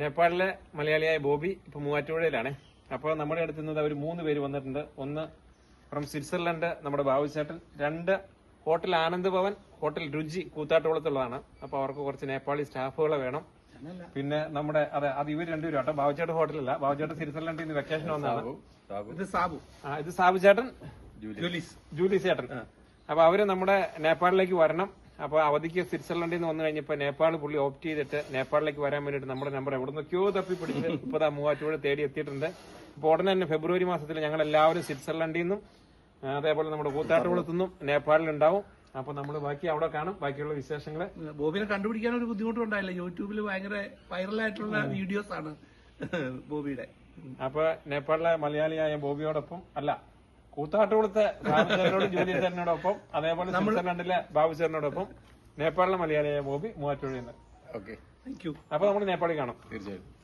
നേപ്പാളിലെ മലയാളിയായ ബോബി ഇപ്പൊ മൂവാറ്റുപുഴയിലാണ്. അപ്പോൾ നമ്മുടെ അടുത്ത് നിന്ന് അവർ മൂന്ന് പേര് വന്നിട്ടുണ്ട്. ഒന്ന് ഫ്രം സ്വിറ്റ്സർലൻഡ് നമ്മുടെ ബാബുചേട്ടൻ രണ്ട് ഹോട്ടൽ ആനന്ദ് ഭവൻ ഹോട്ടൽ രുചി കൂത്താട്ടുകുളത്തുള്ളതാണ്. അപ്പൊ അവർക്ക് കുറച്ച് നേപ്പാളി സ്റ്റാഫുകളെ വേണം. പിന്നെ നമ്മുടെ അതെ അത് ഇവർ രണ്ടുപേരും കേട്ടോ ബാബുചേട്ടൻ ഹോട്ടലല്ല. ബാബുചേട്ടൻ സ്വിറ്റ്സർലൻഡിൽ നിന്ന് വെക്കേഷൻ വന്നതാണ്. ഇത് സാബു. ആ, ഇത് സാബു ചേട്ടൻ? ജൂലീസ്. ജൂലി ചേട്ടൻ. അപ്പൊ അവർ നമ്മുടെ നേപ്പാളിലേക്ക് വരണം. അപ്പൊ അവധിക്ക് സ്വിറ്റ്സർലൻഡിൽ നിന്ന് വന്നു കഴിഞ്ഞപ്പോൾ നേപ്പാൾ പുള്ളി ഓപ്റ്റ് ചെയ്തിട്ട് നേപ്പാളിലേക്ക് വരാൻ വേണ്ടിയിട്ട് നമ്മുടെ നമ്പർ എവിടെ നിന്നൊക്കെയോ തപ്പി പിടിച്ച് ഇപ്പോൾ ആ മൂവാറ്റുപുഴ തേടി എത്തിയിട്ടുണ്ട്. അപ്പൊ ഉടനെ തന്നെ ഫെബ്രുവരി മാസത്തിൽ ഞങ്ങൾ എല്ലാവരും സ്വിറ്റ്സർലൻഡിൽ നിന്നും അതേപോലെ നമ്മുടെ നേപ്പാളിൽ ഉണ്ടാവും. അപ്പൊ നമ്മൾ ബാക്കി അവിടെ കാണും. ബാക്കിയുള്ള വിശേഷങ്ങൾ. ബോബിനെ കണ്ടുപിടിക്കാൻ ഒരു ബുദ്ധിമുട്ടും ഉണ്ടായില്ല. യൂട്യൂബിൽ ഭയങ്കര വൈറലായിട്ടുള്ള വീഡിയോസ് ആണ് ബോബിയുടെ. അപ്പൊ നേപ്പാളിലെ മലയാളിയായ ബോബിയോടൊപ്പം അല്ല കൂത്താട്ടുകുളത്തെ ബാബു ചേട്ടനോടും ജൂലി ചേട്ടനോടൊപ്പം അതേപോലെ സ്വിറ്റ്സർലൻഡിലെ ബാബു ചേട്ടനോടൊപ്പം നേപ്പാളിലെ മലയാളിയായ ബോബി മൂവാറ്റുപുഴയിൽ നിന്ന്. ഓക്കെ താങ്ക് യു അപ്പൊ നമ്മൾ നേപ്പാളിൽ കാണാം. തീർച്ചയായിട്ടും.